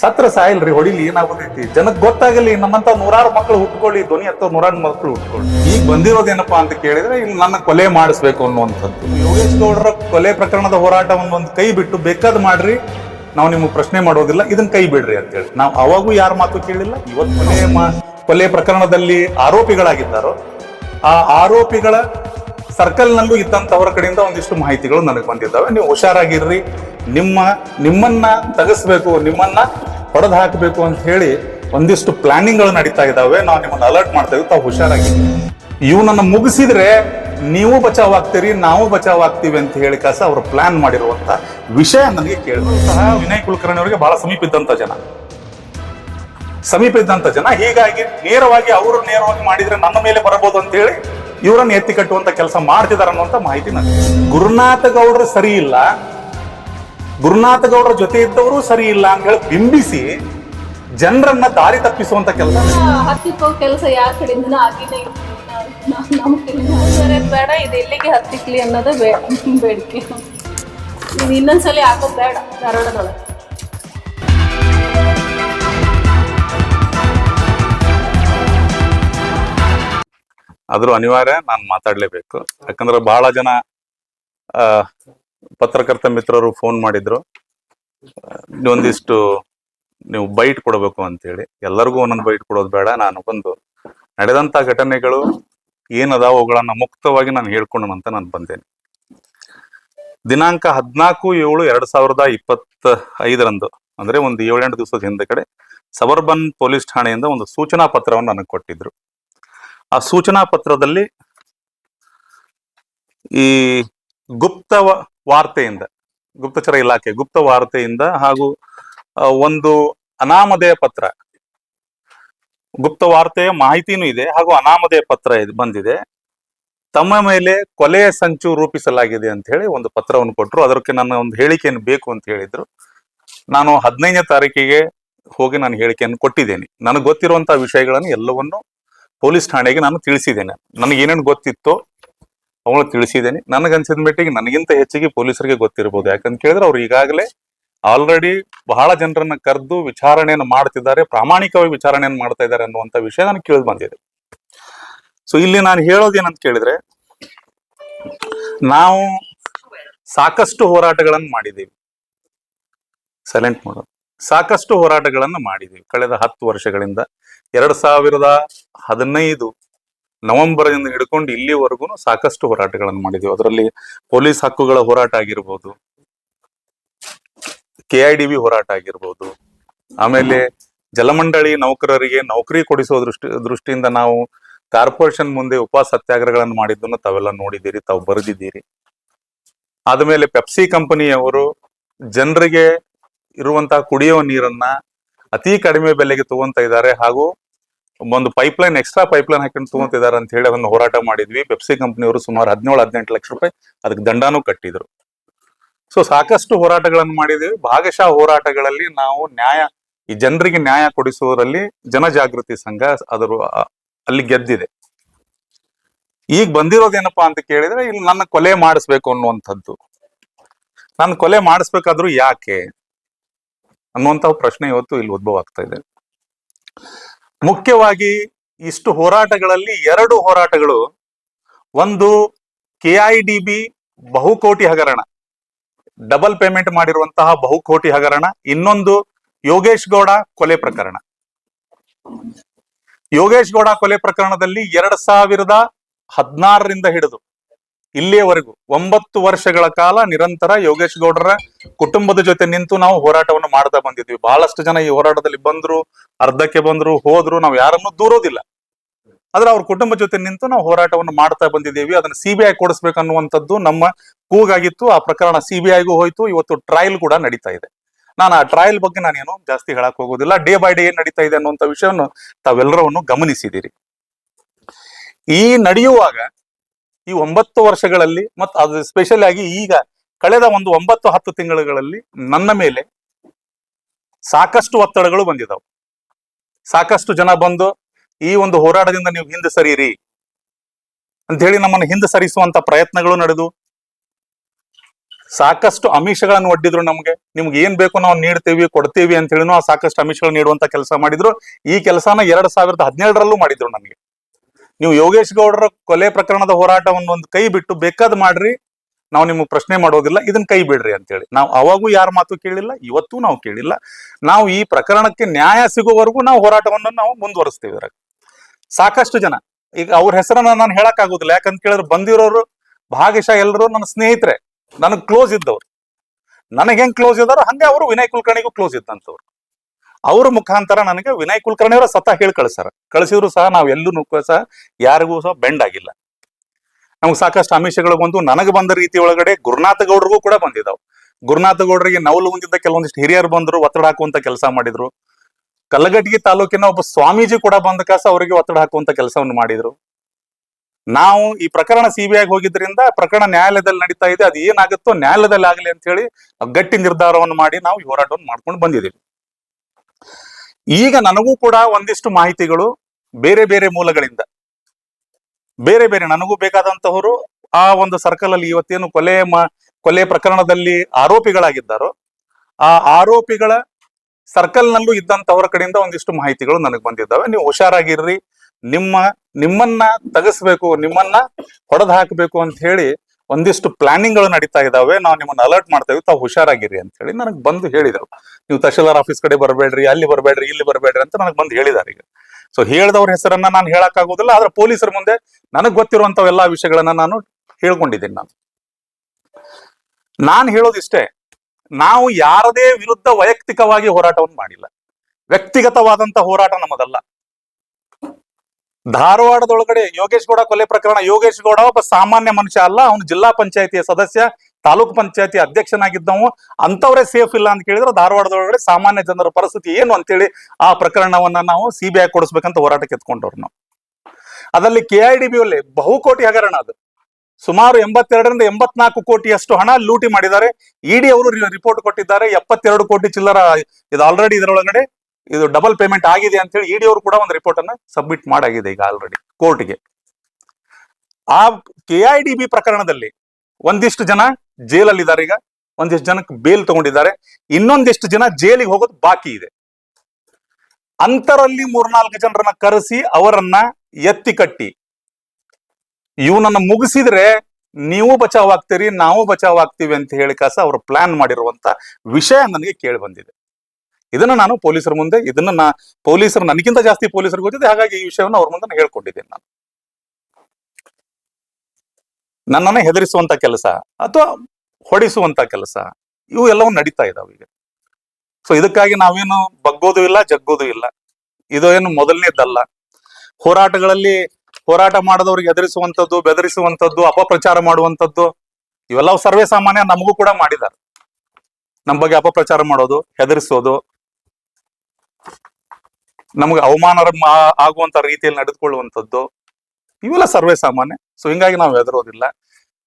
ಸತ್ರ ಸಾಯಿಲ್ರಿ, ಹೊಡಿಲಿ ಏನಾಗುತ್ತೈತಿ ಜನಕ್ ಗೊತ್ತಾಗಲಿ, ನಮ್ಮಂತ ನೂರಾರು ಮಕ್ಕಳು ಹುಟ್ಕೊಳ್ಳಿ, ಧ್ವನಿ ಅಥವಾ ನೂರಾರು ಮಕ್ಕಳು ಹುಟ್ಕೊಳ್ಳಿ. ಈಗ ಬಂದಿರೋದೇನಪ್ಪಾ ಅಂತ ಕೇಳಿದ್ರೆ, ಇಲ್ಲಿ ನನ್ನ ಕೊಲೆ ಮಾಡಿಸ್ಬೇಕು ಅನ್ನುವಂಥದ್ದು. ಯೋಗೇಶ್ ಗೌಡರ ಕೊಲೆ ಪ್ರಕರಣದ ಹೋರಾಟವನ್ನು ಒಂದು ಕೈ ಬಿಟ್ಟು ಬೇಕಾದ್ ಮಾಡ್ರಿ, ನಾವು ನಿಮ್ಗೆ ಪ್ರಶ್ನೆ ಮಾಡೋದಿಲ್ಲ ಇದನ್ನ ಕೈ ಬಿಡ್ರಿ ಅಂತ ಹೇಳಿ. ನಾವು ಅವಾಗೂ ಯಾರ ಮಾತು ಕೇಳಿಲ್ಲ ಇವತ್ತು ಕೊಲೆ ಕೊಲೆ ಪ್ರಕರಣದಲ್ಲಿ ಆರೋಪಿಗಳಾಗಿದ್ದಾರೋ, ಆ ಆರೋಪಿಗಳ ಸರ್ಕಲ್ನಲ್ಲೂ ನಲ್ಲೂ ಇದ್ದಂತವರ ಕಡೆಯಿಂದ ಒಂದಿಷ್ಟು ಮಾಹಿತಿಗಳು ನನಗೆ ಬಂದಿದ್ದಾವೆ. ನೀವು ಹುಷಾರಾಗಿರ್ರಿ ನಿಮ್ಮ, ನಿಮ್ಮನ್ನ ತಗಸ್ಬೇಕು ನಿಮ್ಮನ್ನ ಹೊಡೆದು ಹಾಕಬೇಕು ಅಂತ ಹೇಳಿ ಒಂದಿಷ್ಟು ಪ್ಲಾನಿಂಗ್ಗಳು ನಡೀತಾ ಇದಾವೆ ನಾವು ನಿಮ್ಮನ್ನ ಅಲರ್ಟ್ ಮಾಡ್ತಾ ಇದ್ದೀವಿ ತಾವು ಹುಷಾರಾಗಿ ಇವನನ್ನ ಮುಗಿಸಿದ್ರೆ ನೀವು ಬಚಾವ್ ಆಗ್ತೀರಿ ನಾವು ಬಚಾವ್ ಆಗ್ತೀವಿ ಅಂತ ಹೇಳಿ ಕಸ ಅವರು ಪ್ಲಾನ್ ಮಾಡಿರುವಂತ ವಿಷಯ ನನಗೆ ಕೇಳಿದಂತಹ ವಿನಯ್ ಕುಲಕರ್ಣಿ ಅವರಿಗೆ ಬಹಳ ಸಮೀಪ ಇದ್ದಂತ ಜನ. ಸಮೀಪ ಇದ್ದಂತ ಜನ. ಹೀಗಾಗಿ ನೇರವಾಗಿ ಅವರು ನೇರವಾಗಿ ಮಾಡಿದ್ರೆ ನನ್ನ ಮೇಲೆ ಬರಬಹುದು ಅಂತ ಹೇಳಿ ಇವರನ್ನ ಎತ್ತಿ ಕಟ್ಟುವಂತ ಕೆಲಸ ಮಾಡ್ತಿದಾರ ಅನ್ನುವಂತ ಮಾಹಿತಿ ನನಗೆ. ಗುರುನಾಥ ಗೌಡರು ಸರಿ ಇಲ್ಲ. ಗುರುನಾಥ ಗೌಡರ ಜೊತೆ ಇದ್ದವರು ಸರಿ ಇಲ್ಲ ಅಂತ ಹೇಳಿ ಬಿಂಬಿಸಿ ಜನರನ್ನ ದಾರಿ ತಪ್ಪಿಸುವಂತ ಕೆಲಸ. ಹತ್ತಿಕ್ಕೋ ಕೆಲಸ ಯಾರ ಕಡೆಯಿಂದ ಆಗಿದೆ ಬೇಡ ಇದು ಎಲ್ಲಿಗೆ ಹತ್ತಿಕ್ಲಿ ಅನ್ನೋದೇ ಬೇ ಬೇಡಿಕೆ. ಇದು ಇನ್ನೊಂದ್ಸಲಿ ಹಾಕೋದು ಬೇಡ ಧಾರವಾಡದೊಳಗೆ. ಆದ್ರೂ ಅನಿವಾರ್ಯ ನಾನು ಮಾತಾಡ್ಲೇಬೇಕು. ಯಾಕಂದ್ರೆ ಬಹಳ ಜನ ಆ ಪತ್ರಕರ್ತ ಮಿತ್ರರು ಫೋನ್ ಮಾಡಿದ್ರು. ಒಂದಿಷ್ಟು ನೀವು ಬೈಟ್ ಕೊಡಬೇಕು ಅಂತೇಳಿ. ಎಲ್ಲರಿಗೂ ಒಂದೊಂದು ಬೈಟ್ ಕೊಡೋದು ಬೇಡ. ನಾನು ಬಂದು ನಡೆದಂತ ಘಟನೆಗಳು ಏನದಾವ ಅವುಗಳನ್ನ ಮುಕ್ತವಾಗಿ ನಾನು ಹೇಳ್ಕೊಂಡು ಅಂತ ನಾನು ಬಂದೇನೆ. ದಿನಾಂಕ ಹದಿನಾಲ್ಕು ಏಳು ಎರಡ್ ಸಾವಿರದ ಇಪ್ಪತ್ತ ಐದರಂದು ಅಂದ್ರೆ ಒಂದು ಏಳೆಂಟು ದಿವಸದ ಹಿಂದೆ ಕಡೆ ಸಬರ್ಬನ್ ಪೊಲೀಸ್ ಠಾಣೆಯಿಂದ ಒಂದು ಸೂಚನಾ ಪತ್ರವನ್ನು ನನಗೆ ಕೊಟ್ಟಿದ್ರು. ಆ ಸೂಚನಾ ಪತ್ರದಲ್ಲಿ ಈ ಗುಪ್ತ ವ- ವಾರ್ತೆಯಿಂದ, ಗುಪ್ತಚರ ಇಲಾಖೆ, ಗುಪ್ತ ವಾರ್ತೆಯಿಂದ ಹಾಗೂ ಒಂದು ಅನಾಮಧೇಯ ಪತ್ರ. ಗುಪ್ತ ವಾರ್ತೆಯ ಮಾಹಿತಿನೂ ಇದೆ ಹಾಗೂ ಅನಾಮಧೇಯ ಪತ್ರ ಬಂದಿದೆ. ತಮ್ಮ ಮೇಲೆ ಕೊಲೆಯ ಸಂಚು ರೂಪಿಸಲಾಗಿದೆ ಅಂತ ಹೇಳಿ ಒಂದು ಪತ್ರವನ್ನು ಕೊಟ್ಟರು ಅದಕ್ಕೆ ನನ್ನ ಒಂದು ಹೇಳಿಕೆಯನ್ನು ಬೇಕು ಅಂತ ಹೇಳಿದ್ರು. ನಾನು ಹದಿನೈದನೇ ತಾರೀಕಿಗೆ ಹೋಗಿ ನಾನು ಹೇಳಿಕೆಯನ್ನು ಕೊಟ್ಟಿದ್ದೇನೆ. ನನಗೆ ಗೊತ್ತಿರುವಂತಹ ವಿಷಯಗಳನ್ನು ಎಲ್ಲವನ್ನು ಪೊಲೀಸ್ ಠಾಣೆಗೆ ನಾನು ತಿಳಿಸಿದ್ದೇನೆ. ನನಗೆ ಏನೇನು ಗೊತ್ತಿತ್ತೋ ಅವಳು ತಿಳಿಸಿದ್ದೇನೆ. ನನಗನ್ಸಿದ ಮಟ್ಟಿಗೆ ನನಗಿಂತ ಹೆಚ್ಚಿಗೆ ಪೊಲೀಸರಿಗೆ ಗೊತ್ತಿರಬಹುದು ಯಾಕಂತ ಕೇಳಿದ್ರೆ ಅವ್ರು ಈಗಾಗಲೇ ಆಲ್ರೆಡಿ ಬಹಳ ಜನರನ್ನ ಕರೆದು ವಿಚಾರಣೆಯನ್ನು ಮಾಡ್ತಿದ್ದಾರೆ. ಪ್ರಾಮಾಣಿಕವಾಗಿ ವಿಚಾರಣೆಯನ್ನು ಮಾಡ್ತಾ ಇದ್ದಾರೆ ಅನ್ನುವಂತ ವಿಷಯ ನನಗೆ ಕೇಳಿದ್ ಬಂದಿದೆ. ಸೊ ಇಲ್ಲಿ ನಾನು ಹೇಳೋದೇನಂತ ಕೇಳಿದ್ರೆ, ನಾವು ಸಾಕಷ್ಟು ಹೋರಾಟಗಳನ್ನು ಮಾಡಿದ್ದೀವಿ. ಸೈಲೆಂಟ್ ಮಾಡೋದು ಸಾಕಷ್ಟು ಹೋರಾಟಗಳನ್ನು ಮಾಡಿದ್ದೀವಿ. ಕಳೆದ ಹತ್ತು ವರ್ಷಗಳಿಂದ. ಎರಡ್ ಸಾವಿರದ ಹದಿನೈದು ನವೆಂಬರ್ ಇಂದ ಹಿಡ್ಕೊಂಡು ಇಲ್ಲಿವರೆಗೂ ಸಾಕಷ್ಟು ಹೋರಾಟಗಳನ್ನು ಮಾಡಿದೀವಿ. ಅದರಲ್ಲಿ ಪೊಲೀಸ್ ಹಕ್ಕುಗಳ ಹೋರಾಟ ಆಗಿರ್ಬೋದು, ಕೆ ಐ ಡಿ ಬಿ ಹೋರಾಟ ಆಗಿರ್ಬೋದು, ಆಮೇಲೆ ಜಲಮಂಡಳಿ ನೌಕರರಿಗೆ ನೌಕರಿ ಕೊಡಿಸುವ ದೃಷ್ಟಿ, ದೃಷ್ಟಿಯಿಂದ ನಾವು ಕಾರ್ಪೊರೇಷನ್ ಮುಂದೆ ಉಪ ಸತ್ಯಾಗ್ರಹಗಳನ್ನು ಮಾಡಿದ್ದನ್ನು ತಾವೆಲ್ಲ ನೋಡಿದ್ದೀರಿ, ತಾವು ಬರೆದಿದ್ದೀರಿ. ಆದ್ಮೇಲೆ ಪೆಪ್ಸಿ ಕಂಪನಿಯವರು ಜನರಿಗೆ ಇರುವಂತಹ ಕುಡಿಯುವ ನೀರನ್ನ ಅತಿ ಕಡಿಮೆ ಬೆಲೆಗೆ ತಗೊಂತ ಇದ್ದಾರೆ ಹಾಗೂ ಒಂದು pipe line extra pipe line ಹಾಕೊಂಡು ತಗೊಂತಿದ್ದಾರೆ ಅಂತ ಹೇಳಿ ಅದನ್ನು ಹೋರಾಟ ಮಾಡಿದ್ವಿ. ಪೆಪ್ಸಿ ಕಂಪ್ನಿಯವರು ಸುಮಾರು ಹದಿನೇಳು, ಹದಿನೆಂಟು ಲಕ್ಷ ರೂಪಾಯಿ ಅದಕ್ಕೆ ದಂಡನೂ ಕಟ್ಟಿದ್ರು. ಸೊ ಸಾಕಷ್ಟು ಹೋರಾಟಗಳನ್ನು ಮಾಡಿದ್ವಿ. ಭಾಗಶಃ ಹೋರಾಟಗಳಲ್ಲಿ ನಾವು ನ್ಯಾಯ, ಈ ಜನರಿಗೆ ನ್ಯಾಯ ಕೊಡಿಸುವುದರಲ್ಲಿ ಜನಜಾಗೃತಿ ಸಂಘ ಅದರ, ಅಲ್ಲಿ ಗೆದ್ದಿದೆ. ಈಗ ಬಂದಿರೋದೇನಪ್ಪಾ ಅಂತ ಕೇಳಿದ್ರೆ, ಇಲ್ಲಿ ನನ್ನ ಕೊಲೆ ಮಾಡಿಸ್ಬೇಕು ಅನ್ನುವಂಥದ್ದು. ನನ್ನ ಕೊಲೆ ಮಾಡಿಸ್ಬೇಕಾದ್ರೂ ಯಾಕೆ ಅನ್ನುವಂತ ಪ್ರಶ್ನೆ ಇವತ್ತು ಇಲ್ಲಿ ಉದ್ಭವ ಆಗ್ತಾ ಇದೆ. ಮುಖ್ಯವಾಗಿ ಇಷ್ಟು ಹೋರಾಟಗಳಲ್ಲಿ ಎರಡು ಹೋರಾಟಗಳು. ಒಂದು ಕೆ ಐ ಡಿ ಬಿ ಬಹುಕೋಟಿ ಹಗರಣ. ಡಬಲ್ ಪೇಮೆಂಟ್ ಮಾಡಿರುವಂತಹ ಬಹುಕೋಟಿ ಹಗರಣ. ಇನ್ನೊಂದು ಯೋಗೇಶ್ ಗೌಡ ಕೊಲೆ ಪ್ರಕರಣ. ಯೋಗೇಶ್ ಗೌಡ ಕೊಲೆ ಪ್ರಕರಣದಲ್ಲಿ ಎರಡ್ ಸಾವಿರದ ಹದಿನಾರರಿಂದ ಹಿಡಿದು ಇಲ್ಲಿಯವರೆಗೂ ಒಂಬತ್ತು ವರ್ಷಗಳ ಕಾಲ ನಿರಂತರ ಯೋಗೇಶ್ ಗೌಡರ ಕುಟುಂಬದ ಜೊತೆ ನಿಂತು ನಾವು ಹೋರಾಟವನ್ನು ಮಾಡ್ತಾ ಬಂದಿದ್ವಿ. ಬಹಳಷ್ಟು ಜನ ಈ ಹೋರಾಟದಲ್ಲಿ ಬಂದ್ರು, ಅರ್ಧಕ್ಕೆ ಬಂದ್ರು, ಹೋದ್ರು, ನಾವು ಯಾರನ್ನು ದೂರೋದಿಲ್ಲ. ಆದ್ರೆ ಅವ್ರ ಕುಟುಂಬ ಜೊತೆ ನಿಂತು ನಾವು ಹೋರಾಟವನ್ನು ಮಾಡ್ತಾ ಬಂದಿದ್ದೀವಿ. ಅದನ್ನ ಸಿಬಿಐ ಕೊಡಿಸ್ಬೇಕನ್ನುವಂಥದ್ದು ನಮ್ಮ ಕೂಗಾಗಿತ್ತು. ಆ ಪ್ರಕರಣ ಸಿಬಿಐಗೂ ಹೋಯ್ತು. ಇವತ್ತು ಟ್ರಯಲ್ ಕೂಡ ನಡೀತಾ ಇದೆ. ನಾನು ಆ ಟ್ರಯಲ್ ಬಗ್ಗೆ ನಾನೇನು ಜಾಸ್ತಿ ಹೇಳಕ್ ಹೋಗೋದಿಲ್ಲ. ಡೇ ಬೈ ಡೇ ಏನ್ ನಡೀತಾ ಇದೆ ಅನ್ನುವಂಥ ವಿಷಯವನ್ನು ತಾವೆಲ್ಲರವನ್ನು ಗಮನಿಸಿದಿರಿ ಈ ನಡೆಯುವಾಗ ಈ ಒಂಬತ್ತು ವರ್ಷಗಳಲ್ಲಿ ಮತ್ತು ಅದು ಸ್ಪೆಷಲ್ ಆಗಿ ಈಗ ಕಳೆದ ಒಂದು ಒಂಬತ್ತು ಹತ್ತು ತಿಂಗಳುಗಳಲ್ಲಿ ನನ್ನ ಮೇಲೆ ಸಾಕಷ್ಟು ಒತ್ತಡಗಳು ಬಂದಿದ್ದಾವೆ ಸಾಕಷ್ಟು ಜನ ಬಂದು, ಈ ಒಂದು ಹೋರಾಟದಿಂದ ನೀವು ಹಿಂದೆ ಸರಿಯಿರಿ ಅಂತ ಹೇಳಿ ನಮ್ಮನ್ನು ಹಿಂದೆ ಸರಿಸುವಂತ ಪ್ರಯತ್ನಗಳು ನಡೆದು, ಸಾಕಷ್ಟು ಅಮಿಷಗಳನ್ನು ಒಡ್ಡಿದ್ರು ನಮ್ಗೆ. ನಿಮ್ಗೆ ಏನ್ ಬೇಕು ನಾವು ನೀಡ್ತೇವಿ, ಕೊಡ್ತೇವಿ ಅಂತ ಹೇಳಿನೂ ಆ ಸಾಕಷ್ಟು ಅಮಿಷಗಳು ನೀಡುವಂತ ಕೆಲಸ ಮಾಡಿದ್ರು. ಈ ಕೆಲಸನ ಎರಡ್ ಸಾವಿರದ ಹದಿನೇಳರಲ್ಲೂ ಮಾಡಿದ್ರು ನನಗೆ ನೀವು ಯೋಗೇಶ್ ಗೌಡರ ಕೊಲೆ ಪ್ರಕರಣದ ಹೋರಾಟವನ್ನು ಒಂದು ಕೈ ಬಿಟ್ಟು ಬೇಕಾದ್ ಮಾಡ್ರಿ. ನಾವು ನಿಮ್ಗೆ ಪ್ರಶ್ನೆ ಮಾಡೋದಿಲ್ಲ ಇದನ್ನ ಕೈ ಬಿಡ್ರಿ ಅಂತೇಳಿ. ನಾವು ಅವಾಗೂ ಯಾರ ಮಾತು ಕೇಳಿಲ್ಲ, ಇವತ್ತೂ ನಾವು ಕೇಳಿಲ್ಲ. ನಾವು ಈ ಪ್ರಕರಣಕ್ಕೆ ನ್ಯಾಯ ಸಿಗುವವರೆಗೂ ನಾವು ಹೋರಾಟವನ್ನು ನಾವು ಮುಂದುವರಿಸ್ತೀವಿ ಸಾಕಷ್ಟು ಜನ. ಈಗ ಅವ್ರ ಹೆಸರನ್ನ ನಾನು ಹೇಳಕ್ ಆಗುದಿಲ್ಲ ಯಾಕಂತ ಕೇಳಿದ್ರೆ ಬಂದಿರೋರು ಭಾಗಶಃ ಎಲ್ಲರೂ ನನ್ನ ಸ್ನೇಹಿತರೆ. ನನಗ್ ಕ್ಲೋಸ್ ಇದ್ದವ್ರು. ನನಗೆ ಹೆಂಗ್ ಕ್ಲೋಸ್ ಇದ್ದಾರೋ ಹಂಗೆ ಅವರು ವಿನಯ್ ಕುಲಕರ್ಣಿಗೂ ಕ್ಲೋಸ್ ಇದ್ದಂತವ್ರು. ಅವ್ರ ಮುಖಾಂತರ ನನಗೆ ವಿನಯ್ ಕುಲಕರ್ಣಿ ಅವರ ಸತ ಹೇಳಿ ಕಳ್ಸಾರ ಕಳಿಸಿದ್ರು ಸಹ ನಾವ್ ಎಲ್ಲೂ ಸಹ ಯಾರಿಗೂ ಸಹ ಬೆಂಡ್ ಆಗಿಲ್ಲ. ನಮ್ಗೆ ಸಾಕಷ್ಟು ಆಮಿಷಗಳು ಬಂದು ನನಗೆ ಬಂದ ರೀತಿ ಒಳಗಡೆ ಗುರುನಾಥ ಗೌಡ್ರಿಗೂ ಕೂಡ ಬಂದಿದ್ದಾವೆ ಗುರುನಾಥ ಗೌಡರಿಗೆ ನವಲು ಹೊಂದಿದ್ದ ಕೆಲವೊಂದಿಷ್ಟು ಹಿರಿಯರು ಬಂದ್ರು ಒತ್ತಡ ಹಾಕುವಂತ ಕೆಲಸ ಮಾಡಿದ್ರು. ಕಲ್ಲಗಟ್ಟಿಗೆ ತಾಲೂಕಿನ ಒಬ್ಬ ಸ್ವಾಮೀಜಿ ಕೂಡ ಬಂದ ಕಾಸ ಅವರಿಗೆ ಒತ್ತಡ ಹಾಕುವಂತ ಕೆಲಸವನ್ನು ಮಾಡಿದ್ರು. ನಾವು ಈ ಪ್ರಕರಣ ಸಿಬಿಐ ಹೋಗಿದ್ರಿಂದ ಪ್ರಕರಣ ನ್ಯಾಯಾಲಯದಲ್ಲಿ ನಡೀತಾ ಇದೆ ಅದು ಏನಾಗುತ್ತೋ ನ್ಯಾಯಾಲಯದಲ್ಲಿ ಆಗಲಿ ಅಂತ ಹೇಳಿ ಗಟ್ಟಿ ನಿರ್ಧಾರವನ್ನು ಮಾಡಿ ನಾವು ಹೋರಾಟವನ್ನು ಮಾಡ್ಕೊಂಡು ಬಂದಿದ್ದೀವಿ. ಈಗ ನನಗೂ ಕೂಡ ಒಂದಿಷ್ಟು ಮಾಹಿತಿಗಳು ಬೇರೆ ಬೇರೆ ಮೂಲಗಳಿಂದ. ಬೇರೆ ಬೇರೆ ನನಗೂ ಬೇಕಾದಂತಹವರು ಆ ಒಂದು ಸರ್ಕಲ್ ಅಲ್ಲಿ ಇವತ್ತೇನು ಕೊಲೆ ಕೊಲೆ ಪ್ರಕರಣದಲ್ಲಿ ಆರೋಪಿಗಳಾಗಿದ್ದಾರೋ, ಆ ಆರೋಪಿಗಳ ಸರ್ಕಲ್ ನಲ್ಲೂ ಇದ್ದಂತವರ ಕಡೆಯಿಂದ ಒಂದಿಷ್ಟು ಮಾಹಿತಿಗಳು ನನಗೆ ಬಂದಿದ್ದಾವೆ. ನೀವು ಹುಷಾರಾಗಿರ್ರಿ. ನಿಮ್ಮ, ನಿಮ್ಮನ್ನ ತಗಸ್ಬೇಕು, ನಿಮ್ಮನ್ನ ಹೊಡೆದು ಹಾಕಬೇಕು ಅಂತ ಹೇಳಿ ಒಂದಿಷ್ಟು ಪ್ಲಾನಿಂಗ್ಗಳು ನಡೀತಾ ಇದಾವೆ. ನಾವು ನಿಮ್ಮನ್ನ ಅಲರ್ಟ್ ಮಾಡ್ತೇವೆ ತಾವು ಹುಷಾರಾಗಿರಿ ಅಂತ ಹೇಳಿ ನನಗೆ ಬಂದು ಹೇಳಿದರು ನೀವು ತಹಶೀಲ್ದಾರ್ ಆಫೀಸ್ ಕಡೆ ಬರಬೇಡ್ರಿ, ಅಲ್ಲಿ ಬರಬೇಡ್ರಿ, ಇಲ್ಲಿ ಬರಬೇಡ್ರಿ ಅಂತ ನನಗೆ ಬಂದು ಹೇಳಿದ್ದಾರೆ ಈಗ. ಸೊ ಹೇಳ್ದವ್ರ ಹೆಸರನ್ನ ನಾನು ಹೇಳಕ್ ಆಗೋದಿಲ್ಲ ಆದ್ರೆ ಪೊಲೀಸರ ಮುಂದೆ ನನಗ್ ಗೊತ್ತಿರುವಂತ ಎಲ್ಲಾ ವಿಷಯಗಳನ್ನ ನಾನು ಹೇಳ್ಕೊಂಡಿದ್ದೀನಿ ನಾನು. ನಾನು ಹೇಳೋದಿಷ್ಟೇ, ನಾವು ಯಾರದೇ ವಿರುದ್ಧ ವೈಯಕ್ತಿಕವಾಗಿ ಹೋರಾಟವನ್ನು ಮಾಡಿಲ್ಲ. ವ್ಯಕ್ತಿಗತವಾದಂತ ಹೋರಾಟ ನಮ್ಮದಲ್ಲ. ಧಾರವಾಡದೊಳಗಡೆ ಯೋಗೇಶ್ ಗೌಡ ಕೊಲೆ ಪ್ರಕರಣ. ಯೋಗೇಶ್ ಗೌಡ ಒಬ್ಬ ಸಾಮಾನ್ಯ ಮನುಷ್ಯ ಅಲ್ಲ, ಅವನು ಜಿಲ್ಲಾ ಪಂಚಾಯತಿಯ ಸದಸ್ಯ, ತಾಲೂಕ್ ಪಂಚಾಯತಿ ಅಧ್ಯಕ್ಷನಾಗಿದ್ದವು ಅಂತವರೇ ಸೇಫ್ ಇಲ್ಲ ಅಂತ ಕೇಳಿದ್ರೆ ಧಾರವಾಡದೊಳಗಡೆ ಸಾಮಾನ್ಯ ಜನರ ಪರಿಸ್ಥಿತಿ ಏನು ಅಂತೇಳಿ ಆ ಪ್ರಕರಣವನ್ನ ನಾವು ಸಿಬಿಐ ಕೊಡಿಸ್ಬೇಕಂತ ಹೋರಾಟಕ್ಕೆ ಎತ್ಕೊಂಡವ್ರು ನಾವು. ಅದರಲ್ಲಿ ಕೆ ಐ ಡಿ ಬಿ ಅಲ್ಲಿ ಬಹುಕೋಟಿ ಹಗರಣ ಅದು. ಸುಮಾರು ಎಂಬತ್ತೆರಡರಿಂದ ಎಂಬತ್ನಾಲ್ಕು ಕೋಟಿಯಷ್ಟು ಹಣ ಲೂಟಿ ಮಾಡಿದ್ದಾರೆ. ಇಡಿ ಅವರು ರಿಪೋರ್ಟ್ ಕೊಟ್ಟಿದ್ದಾರೆ. ಎಪ್ಪತ್ತೆರಡು ಕೋಟಿ ಚಿಲ್ಲರ ಇದು ಆಲ್ರೆಡಿ ಇದರೊಳಗಡೆ. ಇದು ಡಬಲ್ ಪೇಮೆಂಟ್ ಆಗಿದೆ ಅಂತ ಹೇಳಿ ಇಡಿ ಅವರು ಕೂಡ ಒಂದು ರಿಪೋರ್ಟ್ ಅನ್ನ ಸಬ್ಮಿಟ್ ಮಾಡಾಗಿದೆ ಈಗ ಆಲ್ರೆಡಿ ಕೋರ್ಟ್ಗೆ ಆ ಕೆ ಪ್ರಕರಣದಲ್ಲಿ ಒಂದಿಷ್ಟು ಜನ ಜೈಲಲ್ಲಿದ್ದಾರೆ ಈಗ, ಒಂದಿಷ್ಟು ಜನಕ್ಕೆ ಬೇಲ್ ತಗೊಂಡಿದ್ದಾರೆ, ಇನ್ನೊಂದಿಷ್ಟು ಜನ ಜೈಲಿಗೆ ಹೋಗೋದು ಬಾಕಿ ಇದೆ. ಅಂತರಲ್ಲಿ ಮೂರ್ನಾಲ್ಕು ಜನರನ್ನ ಕರೆಸಿ ಅವರನ್ನ ಎತ್ತಿ ಕಟ್ಟಿ. ಇವನನ್ನ ಮುಗಿಸಿದ್ರೆ ನೀವು ಬಚಾವ್ ಆಗ್ತೀರಿ, ನಾವು ಬಚಾವ್ ಆಗ್ತೀವಿ ಅಂತ ಹೇಳಿ ಕಾಸ ಅವರು ಪ್ಲಾನ್ ಮಾಡಿರುವಂತ ವಿಷಯ ನನಗೆ ಕೇಳಿ ಬಂದಿದೆ. ಇದನ್ನ ನಾನು ಪೊಲೀಸರ ಮುಂದೆ, ಇದನ್ನ ನಾ, ಪೊಲೀಸರು ನನಗಿಂತ ಜಾಸ್ತಿ ಪೊಲೀಸರು ಗೊತ್ತಿದೆ, ಹಾಗಾಗಿ ಈ ವಿಷಯವನ್ನು ಅವ್ರ ಮುಂದೆ ಹೇಳ್ಕೊಂಡಿದ್ದೀನಿ ನಾನು. ನನ್ನನ್ನ ಹೆದರಿಸುವಂತ ಕೆಲಸ ಅಥವಾ ಹೊಡಿಸುವಂತ ಕೆಲಸ, ಇವು ಎಲ್ಲವೂ ನಡೀತಾ ಇದಾವೆ ಈಗ. ಸೊ ಇದಕ್ಕಾಗಿ ನಾವೇನು ಬಗ್ಗೋದು ಇಲ್ಲ, ಜಗ್ಗೋದು ಇಲ್ಲ. ಇದು ಏನು ಮೊದಲನೇದಲ್ಲ. ಹೋರಾಟಗಳಲ್ಲಿ ಹೋರಾಟ ಮಾಡದವ್ರಿಗೆ ಹೆದರಿಸುವಂಥದ್ದು ಬೆದರಿಸುವಂತದ್ದು ಅಪಪ್ರಚಾರ ಮಾಡುವಂತದ್ದು ಇವೆಲ್ಲವೂ ಸರ್ವೇ ಸಾಮಾನ್ಯ ನಮಗೂ ಕೂಡ ಮಾಡಿದ್ದಾರೆ. ನಮ್ಮ ಬಗ್ಗೆ ಅಪಪ್ರಚಾರ ಮಾಡೋದು, ಹೆದರಿಸೋದು ನಮಗೆ ಅವಮಾನ ಆಗುವಂತ ರೀತಿಯಲ್ಲಿ ನಡೆದುಕೊಳ್ಳುವಂಥದ್ದು, ಇವೆಲ್ಲ ಸರ್ವೇ ಸಾಮಾನ್ಯ. ಸೊ ಹಿಂಗಾಗಿ ನಾವು ಹೆದರೋದಿಲ್ಲ.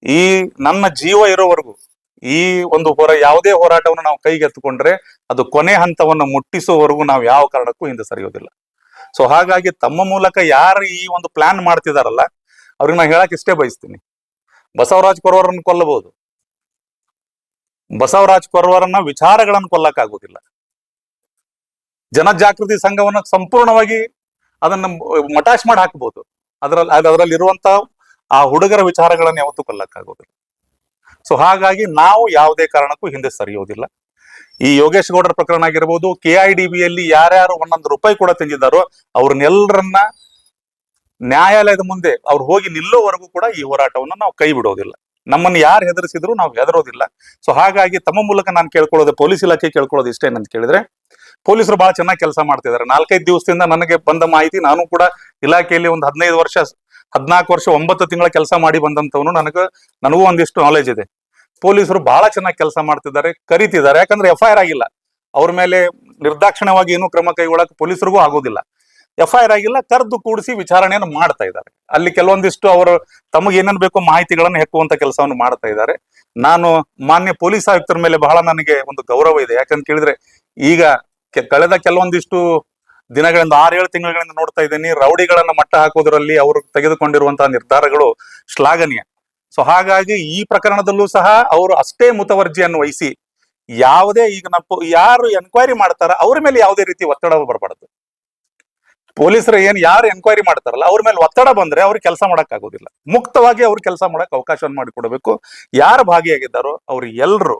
ಈ ನನ್ನ ಜೀವ ಇರೋವರೆಗೂ, ಈ ಒಂದು ಹೋರ, ಯಾವುದೇ ಹೋರಾಟವನ್ನು ನಾವು ಕೈಗೆತ್ತಿಕೊಂಡ್ರೆ, ಅದು ಕೊನೆ ಹಂತವನ್ನು ಮುಟ್ಟಿಸುವವರೆಗೂ ನಾವು ಯಾವ ಕಾರಣಕ್ಕೂ ಹಿಂದೆ ಸರಿಯೋದಿಲ್ಲ. ಸೊ ಹಾಗಾಗಿ ತಮ್ಮ ಮೂಲಕ ಯಾರು ಈ ಒಂದು ಪ್ಲಾನ್ ಮಾಡ್ತಿದಾರಲ್ಲ, ಅವ್ರಿಗೆ ನಾನು ಹೇಳಕ್ ಇಷ್ಟೇ ಬಯಸ್ತೀನಿ. ಬಸವರಾಜ್ ಕೊರವರನ್ನು ಕೊಲ್ಲಬಹುದು. ಬಸವರಾಜ್ ಕೊರವರನ್ನ ವಿಚಾರಗಳನ್ನು ಕೊಲ್ಲಕ್ಕಾಗುವುದಿಲ್ಲ. ಜನಜಾಗೃತಿ ಸಂಘವನ್ನ ಸಂಪೂರ್ಣವಾಗಿ ಅದನ್ನ ಮಟಾಶ್ ಮಾಡಿ ಹಾಕಬಹುದು ಅದರಲ್ಲಿ ಅದರಲ್ಲಿ ಇರುವಂತ ಆ ಹುಡುಗರ ವಿಚಾರಗಳನ್ನು ಯಾವತ್ತೂ ಕೊಲ್ಲಕ್ಕಾಗೋದಿಲ್ಲ ಸೊ ಹಾಗಾಗಿ ನಾವು ಯಾವುದೇ ಕಾರಣಕ್ಕೂ ಹಿಂದೆ ಸರಿಯೋದಿಲ್ಲ. ಈ ಯೋಗೇಶ್ ಗೌಡರ ಪ್ರಕರಣ ಆಗಿರ್ಬೋದು ಕೆ ಐ ಡಿ ಬಿಯಲ್ಲಿ ಯಾರ್ಯಾರು ಒಂದೊಂದು ರೂಪಾಯಿ ಕೂಡ ತಿಂದಿದ್ದಾರೋ ಅವ್ರನ್ನೆಲ್ಲರನ್ನ ನ್ಯಾಯಾಲಯದ ಮುಂದೆ ಅವ್ರು ಹೋಗಿ ನಿಲ್ಲೋವರೆಗೂ ಕೂಡ ಈ ಹೋರಾಟವನ್ನು ನಾವು ಕೈ ಬಿಡೋದಿಲ್ಲ. ನಮ್ಮನ್ನು ಯಾರು ಹೆದರಿಸಿದ್ರು ನಾವು ಹೆದರೋದಿಲ್ಲ. ಸೊ ಹಾಗಾಗಿ ತಮ್ಮ ಮೂಲಕ ನಾನು ಕೇಳ್ಕೊಳ್ಳೋದು, ಪೊಲೀಸ್ ಇಲಾಖೆ ಕೇಳ್ಕೊಳ್ಳೋದು ಇಷ್ಟೇನಂತ ಕೇಳಿದ್ರೆ ಪೊಲೀಸರು ಬಹಳ ಚೆನ್ನಾಗಿ ಕೆಲಸ ಮಾಡ್ತಿದ್ದಾರೆ ನಾಲ್ಕೈದು ದಿವಸದಿಂದ ನನಗೆ ಬಂದ ಮಾಹಿತಿ, ನಾನು ಕೂಡ ಇಲಾಖೆಯಲ್ಲಿ ಒಂದು ಹದಿನೈದು ವರ್ಷ ಹದಿನಾಲ್ಕು ವರ್ಷ, ಒಂಬತ್ತು ತಿಂಗಳ ಕೆಲಸ ಮಾಡಿ ಬಂದಂತವನು ನನಗೆ, ನನಗೂ ಒಂದಿಷ್ಟು ನಾಲೆಜ್ ಇದೆ. ಪೊಲೀಸರು ಬಹಳ ಚೆನ್ನಾಗಿ ಕೆಲಸ ಮಾಡ್ತಿದ್ದಾರೆ, ಕರೀತಿದ್ದಾರೆ. ಯಾಕಂದ್ರೆ ಎಫ್ ಐ ಆರ್ ಆಗಿಲ್ಲ. ಅವ್ರ ಮೇಲೆ ನಿರ್ದಾಕ್ಷಿಣ್ಯವಾಗಿ ಏನು ಕ್ರಮ ಕೈಗೊಳ್ಳಕ್ಕೆ ಪೊಲೀಸರಿಗೂ ಆಗೋದಿಲ್ಲ. ಎಫ್ ಐ ಆರ್ ಆಗಿಲ್ಲ, ಕರೆದು ಕೂಡಿಸಿ ವಿಚಾರಣೆಯನ್ನು ಮಾಡ್ತಾ ಇದ್ದಾರೆ. ಅಲ್ಲಿ ಕೆಲವೊಂದಿಷ್ಟು ಅವರು ತಮಗೆ ಏನೇನು ಬೇಕೋ ಮಾಹಿತಿಗಳನ್ನು ಹೆಕ್ಕುವಂತ ಕೆಲಸವನ್ನು ಮಾಡ್ತಾ ಇದ್ದಾರೆ. ನಾನು ಮಾನ್ಯ ಪೊಲೀಸ್ ಆಯುಕ್ತರ ಮೇಲೆ ಬಹಳ ನನಗೆ ಒಂದು ಗೌರವ ಇದೆ. ಯಾಕಂತ ಕೇಳಿದ್ರೆ ಈಗ ಕಳೆದ ಕೆಲವೊಂದಿಷ್ಟು ದಿನಗಳಿಂದ, ಆರೇಳು ತಿಂಗಳಿಂದ ನೋಡ್ತಾ ಇದ್ದೀನಿ, ರೌಡಿಗಳನ್ನ ಮಟ್ಟ ಹಾಕೋದ್ರಲ್ಲಿ ಅವರು ತೆಗೆದುಕೊಂಡಿರುವಂತಹ ನಿರ್ಧಾರಗಳು ಶ್ಲಾಘನೀಯ. ಸೊ ಹಾಗಾಗಿ ಈ ಪ್ರಕರಣದಲ್ಲೂ ಸಹ ಅವರು ಅಷ್ಟೇ ಮುತವರ್ಜಿಯನ್ನು ವಹಿಸಿ, ಯಾವುದೇ ಈಗ ನಮ್ಮ ಯಾರು ಎನ್ಕ್ವೈರಿ ಮಾಡ್ತಾರ ಅವ್ರ ಮೇಲೆ ಯಾವುದೇ ರೀತಿ ಒತ್ತಡ ಬರಬಾರ್ದು. ಪೊಲೀಸರು ಏನ್ ಯಾರು ಎನ್ಕ್ವೈರಿ ಮಾಡ್ತಾರಲ್ಲ, ಅವ್ರ ಮೇಲೆ ಒತ್ತಡ ಬಂದ್ರೆ ಅವ್ರಿಗೆ ಕೆಲಸ ಮಾಡಕ್ ಆಗೋದಿಲ್ಲ. ಮುಕ್ತವಾಗಿ ಅವ್ರು ಕೆಲಸ ಮಾಡಕ್ ಅವಕಾಶವನ್ನು ಮಾಡಿಕೊಡಬೇಕು. ಯಾರು ಭಾಗಿಯಾಗಿದ್ದಾರೋ ಅವ್ರು ಎಲ್ರು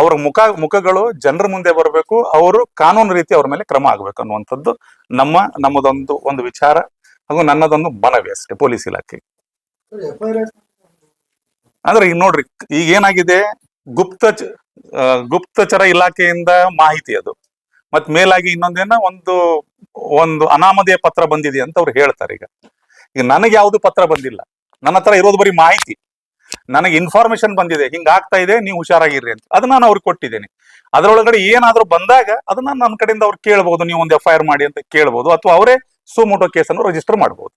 ಅವ್ರ ಮುಖ, ಮುಖಗಳು ಜನರ ಮುಂದೆ ಬರಬೇಕು, ಅವರು ಕಾನೂನು ರೀತಿ ಅವ್ರ ಮೇಲೆ ಕ್ರಮ ಆಗ್ಬೇಕು ಅನ್ನುವಂಥದ್ದು ನಮ್ಮ, ನಮ್ಮದೊಂದು ಒಂದು ವಿಚಾರ ಹಾಗೂ ನನ್ನದೊಂದು ಮನವಿ ಅಷ್ಟೇ ಪೊಲೀಸ್ ಇಲಾಖೆ. ಅಂದ್ರೆ ಈಗ ನೋಡ್ರಿ, ಈಗ ಏನಾಗಿದೆ, ಗುಪ್ತ ಗುಪ್ತಚರ ಇಲಾಖೆಯಿಂದ ಮಾಹಿತಿ ಅದು. ಮತ್ ಮೇಲಾಗಿ ಇನ್ನೊಂದೇನ ಒಂದು ಒಂದು ಅನಾಮಧೇಯ ಪತ್ರ ಬಂದಿದೆ ಅಂತ ಅವ್ರು ಹೇಳ್ತಾರೆ ಈಗ. ಈಗ ನನಗೆ ಯಾವುದು ಪತ್ರ ಬಂದಿಲ್ಲ. ನನ್ನ ಹತ್ರ ಇರೋದು ಬರೀ ಮಾಹಿತಿ. ನನಗೆ ಇನ್ಫಾರ್ಮೇಶನ್ ಬಂದಿದೆ ಹಿಂಗ ಆಗ್ತಾ ಇದೆ ನೀವು ಹುಷಾರಾಗಿರ್ರಿ ಅಂತ. ಅದನ್ನ ನಾನು ಅವ್ರಿಗೆ ಕೊಟ್ಟಿದ್ದೇನೆ. ಅದರೊಳಗಡೆ ಏನಾದ್ರೂ ಬಂದಾಗ ಅದನ್ನ ನನ್ನ ಕಡೆಯಿಂದ ಅವ್ರು ಕೇಳ್ಬೋದು ನೀವು ಒಂದು ಎಫ್ ಐ ಆರ್ ಮಾಡಿ ಅಂತ ಕೇಳ್ಬೋದು ಅಥವಾ ಅವರೇ ಸುಮೋಟೋ ಕೇಸನ್ನು ರಿಜಿಸ್ಟರ್ ಮಾಡ್ಬೋದು.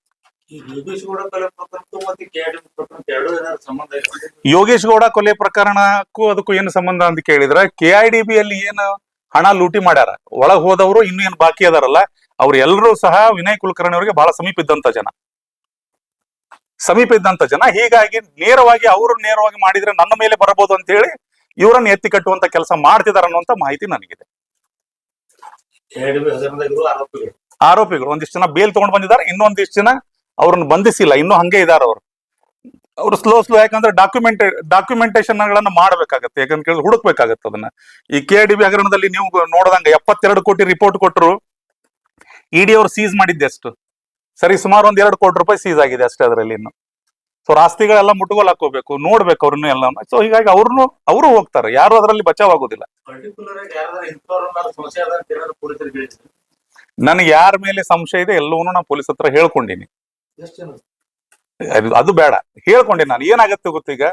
ಈ ಯೋಗೇಶ್ ಗೌಡ ಕೊಲೆ ಪ್ರಕರಣಕ್ಕೂ ಮತ್ತೆ ಕೆಆರ್ಡಿ ಪ್ರಕರಣಕ್ಕೂ ಎರಡೂ ಸಂಬಂಧ ಇದೆ? ಯೋಗೇಶ್ ಗೌಡ ಕೊಲೆ ಪ್ರಕರಣಕ್ಕೂ ಅದಕ್ಕೂ ಏನು ಸಂಬಂಧ ಅಂತ ಕೇಳಿದ್ರೆ ಕೆ ಐ ಡಿ ಬಿ ಅಲ್ಲಿ ಏನು ಹಣ ಲೂಟಿ ಮಾಡ್ಯಾರ ಒಳಗ್ ಹೋದವರು ಇನ್ನೂ ಏನು ಬಾಕಿ ಅದಾರಲ್ಲ ಅವ್ರೆಲ್ಲರೂ ಸಹ ವಿನಯ್ ಕುಲಕರ್ಣಿ ಅವರಿಗೆ ಬಹಳ ಸಮೀಪ ಇದ್ದಂತ ಜನ. ಸಮೀಪ ಇದ್ದಂತ ಜನ. ಹೀಗಾಗಿ ನೇರವಾಗಿ ಅವರು ನೇರವಾಗಿ ಮಾಡಿದ್ರೆ ನನ್ನ ಮೇಲೆ ಬರಬಹುದು ಅಂತ ಹೇಳಿ ಇವರನ್ನು ಎತ್ತಿ ಕಟ್ಟುವಂತ ಕೆಲಸ ಮಾಡ್ತಿದಾರ ಅನ್ನುವಂತ ಮಾಹಿತಿ ನನಗಿದೆ. ಆರೋಪಿಗಳು ಒಂದಿಷ್ಟು ಜನ ಬೇಲ್ ತಗೊಂಡ್ ಬಂದಿದ್ದಾರೆ. ಇನ್ನೊಂದಿಷ್ಟು ಜನ ಅವ್ರನ್ನ ಬಂಧಿಸಿಲ್ಲ. ಇನ್ನೂ ಹಂಗೆ ಇದಾರೆ ಅವರು. ಅವ್ರು ಸ್ಲೋ ಸ್ಲೋ ಯಾಕಂದ್ರೆ ಡಾಕ್ಯುಮೆಂಟ್ ಡಾಕ್ಯುಮೆಂಟೇಶನ್ ಗಳನ್ನ ಮಾಡ್ಬೇಕಾಗತ್ತೆ. ಯಾಕಂತ ಕೇಳಿದ್ರೆ ಹುಡುಕ್ಬೇಕಾಗತ್ತೆ ಅದನ್ನ. ಈ ಕೆ ಡಿ ಬಿ ಹಗರಣದಲ್ಲಿ ನೀವು ನೋಡ್ದಂಗ ಎಪ್ಪತ್ತೆರಡು ಕೋಟಿ ರಿಪೋರ್ಟ್ ಕೊಟ್ಟರು ಇಡಿ ಅವರು ಸೀಸ್ ಮಾಡಿದ್ದೆ ಅಷ್ಟು. ಸರಿ ಸುಮಾರು ಒಂದ್ ಎರಡು ಕೋಟಿ ರೂಪಾಯಿ ಸೀಸ್ ಆಗಿದೆ ಅಷ್ಟೇ ಅದರಲ್ಲಿ ಇನ್ನು. ಸೊ ರಾಸ್ತಿಗಳೆಲ್ಲ ಮುಟ್ಟುಗೋಲ್ ಹಾಕೋಬೇಕು ನೋಡ್ಬೇಕು ಅವ್ರನ್ನೂ ಎಲ್ಲ. ಸೊ ಹೀಗಾಗಿ ಅವ್ರನ್ನು ಅವರು ಹೋಗ್ತಾರೆ ಯಾರು ಅದರಲ್ಲಿ ಬಚಾವ್ ಆಗೋದಿಲ್ಲ ನನಗೆ ಯಾರ ಮೇಲೆ ಸಂಶಯ ಇದೆ ಎಲ್ಲವನ್ನೂ ನಾನು ಪೊಲೀಸ್ ಹತ್ರ ಹೇಳ್ಕೊಂಡಿನಿ. ಅದು ಬೇಡ. ಹೇಳ್ಕೊಂಡೆ ನಾನು ಏನಾಗತ್ತೆ ಗೊತ್ತೀಗ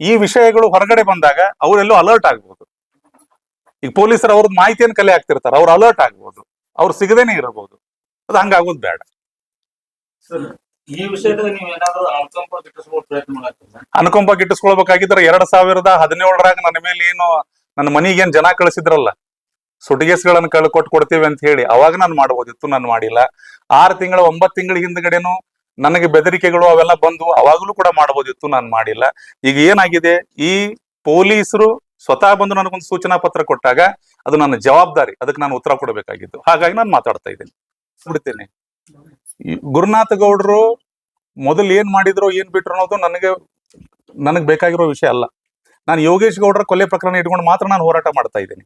ಈ ವಿಷಯಗಳು ಹೊರಗಡೆ ಬಂದಾಗ ಅವರೆಲ್ಲೂ ಅಲರ್ಟ್ ಆಗ್ಬೋದು. ಈಗ ಪೊಲೀಸರು ಅವ್ರದ್ದು ಮಾಹಿತಿಯನ್ನು ಕಲೆ ಆಗ್ತಿರ್ತಾರೆ ಅವ್ರು ಅಲರ್ಟ್ ಆಗ್ಬೋದು. ಅವ್ರು ಸಿಗದೇನೆ ಇರಬಹುದು. ಅದು ಹಂಗಾಗೋದು ಬೇಡ. ಈ ವಿಷಯದಾಗ ನೀವು ಏನಾದ್ರು ಅನುಕಂಪ ಗಿಟ್ಟಿಸ್ಬೋದು ಪ್ರಯತ್ನ ಮಾಡಾಕ್ತೀರಾ ಅನುಕಂಪ ಗಿಟ್ಟಿಸ್ಕೊಳ್ಬೇಕಾಗಿದ್ರೆ ಎರಡ್ ಸಾವಿರದ ಹದಿನೇಳರಾಗ ನನ್ನ ಮೇಲೆ ಏನು ನನ್ನ ಮನೆಗೆ ಏನ್ ಜನ ಕಳಿಸಿದ್ರಲ್ಲ ಸುಟಿಗೇಸ್ಗಳನ್ನ ಕಳ್ ಕೊಟ್ಟು ಕೊಡ್ತೀವಿ ಅಂತ ಹೇಳಿ ಅವಾಗ ನಾನು ಮಾಡಬಹುದಿತ್ತು ನಾನು ಮಾಡಿಲ್ಲ. ಆರು ತಿಂಗಳ ಒಂಬತ್ ತಿಂಗಳ ಹಿಂದ್ಗಡೆನು ನನಗೆ ಬೆದರಿಕೆಗಳು ಅವೆಲ್ಲ ಬಂದು ಅವಾಗಲೂ ಕೂಡ ಮಾಡಬಹುದಿತ್ತು ನಾನು ಮಾಡಿಲ್ಲ. ಈಗ ಏನಾಗಿದೆ ಈ ಪೊಲೀಸರು ಸ್ವತಃ ಬಂದು ನನಗೊಂದು ಸೂಚನಾ ಪತ್ರ ಕೊಟ್ಟಾಗ ಅದು ನನ್ನ ಜವಾಬ್ದಾರಿ ಅದಕ್ಕೆ ನಾನು ಉತ್ತರ ಕೊಡಬೇಕಾಗಿತ್ತು. ಹಾಗಾಗಿ ನಾನು ಮಾತಾಡ್ತಾ ಇದ್ದೀನಿ. ಬಿಡ್ತೇನೆ ಗುರುನಾಥ ಗೌಡ್ರು ಮೊದಲು ಏನ್ ಮಾಡಿದ್ರು, ಏನ್ ಬಿಟ್ರು ಅನ್ನೋದು ನನಗೆ ನನಗೆ ಬೇಕಾಗಿರೋ ವಿಷಯ ಅಲ್ಲ. ನಾನು ಯೋಗೇಶ್ ಗೌಡ್ರ ಕೊಲೆ ಪ್ರಕರಣ ಇಟ್ಕೊಂಡು ಮಾತ್ರ ನಾನು ಹೋರಾಟ ಮಾಡ್ತಾ ಇದ್ದೀನಿ.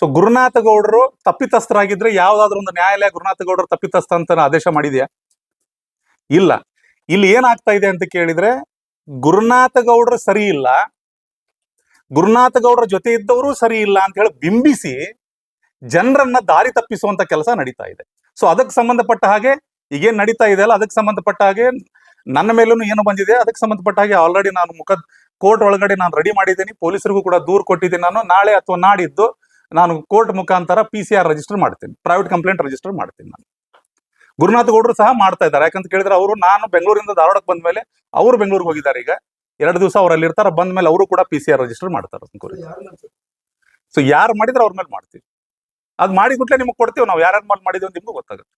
ಸೊ ಗುರುನಾಥ ಗೌಡರು ತಪ್ಪಿತಸ್ಥರಾಗಿದ್ರೆ ಯಾವ್ದಾದ್ರು ಒಂದು ನ್ಯಾಯಾಲಯ ಗುರುನಾಥ ಗೌಡರು ತಪ್ಪಿತಸ್ಥ ಅಂತ ಆದೇಶ ಮಾಡಿದೆಯಾ? ಇಲ್ಲ. ಇಲ್ಲಿ ಏನಾಗ್ತಾ ಇದೆ ಅಂತ ಕೇಳಿದ್ರೆ, ಗುರುನಾಥ ಗೌಡರು ಸರಿ ಇಲ್ಲ. ಗುರುನಾಥ ಗೌಡ್ರ ಜೊತೆ ಇದ್ದವರು ಸರಿ ಇಲ್ಲ ಅಂತ ಹೇಳಿ ಬಿಂಬಿಸಿ ಜನರನ್ನ ದಾರಿ ತಪ್ಪಿಸುವಂತ ಕೆಲಸ ನಡೀತಾ ಇದೆ. ಸೊ ಅದಕ್ಕೆ ಸಂಬಂಧಪಟ್ಟ ಹಾಗೆ ಈಗೇನ್ ನಡೀತಾ ಇದೆ ಅಲ್ಲ? ಅದಕ್ಕೆ ಸಂಬಂಧಪಟ್ಟ ಹಾಗೆ ನನ್ನ ಮೇಲೂ ಏನು ಬಂದಿದೆ. ಅದಕ್ಕೆ ಸಂಬಂಧಪಟ್ಟ ಹಾಗೆ ಆಲ್ರೆಡಿ ನಾನು ಮುಖ ಕೋರ್ಟ್ ಒಳಗಡೆ ನಾನು ರೆಡಿ ಮಾಡಿದ್ದೀನಿ. ಪೊಲೀಸರಿಗೂ ಕೂಡ ದೂರು ಕೊಟ್ಟಿದ್ದೀನಿ ನಾನು. ನಾಳೆ ಅಥವಾ ನಾಡಿದ್ದು ನಾನು ಕೋರ್ಟ್ ಮುಖಾಂತರ ಪಿ ಸಿ ಆರ್ ರಿಜಿಸ್ಟರ್ ಮಾಡ್ತೀನಿ. ಪ್ರೈವೇಟ್ ಕಂಪ್ಲೇಂಟ್ ರಿಜಿಸ್ಟರ್ ಮಾಡ್ತೀನಿ ನಾನು. ಗುರುನಾಥ ಗೌಡರು ಸಹ ಮಾಡ್ತಾ ಇದ್ದಾರೆ. ಯಾಕಂತ ಕೇಳಿದ್ರೆ ಅವರು, ನಾನು ಬೆಂಗಳೂರಿಂದ ಧಾರವಾಡಕ್ಕೆ ಬಂದ ಮೇಲೆ ಅವರು ಬೆಂಗಳೂರಿಗೆ ಹೋಗಿದ್ದಾರೆ ಈಗ. ಎರಡು ದಿವಸ ಅವರಲ್ಲಿ ಇರ್ತಾರೆ. ಬಂದ ಮೇಲೆ ಅವರು ಕೂಡ ಪಿ ಸಿ ಆರ್ ರಿಜಿಸ್ಟರ್ ಮಾಡ್ತಾರೆ ಸೊ ಯಾರು ಮಾಡಿದ್ರೆ ಅವ್ರ ಮೇಲೆ ಮಾಡ್ತೀವಿ. ಅದು ಮಾಡಿಬಿಟ್ಲೆ ನಿಮಗೆ ಕೊಡ್ತೀವಿ. ನಾವು ಯಾರ್ಯಾರ ಮೇಲೆ ಮಾಡಿದೀವಿ ನಿಮ್ಗೂ ಗೊತ್ತಾಗುತ್ತೆ.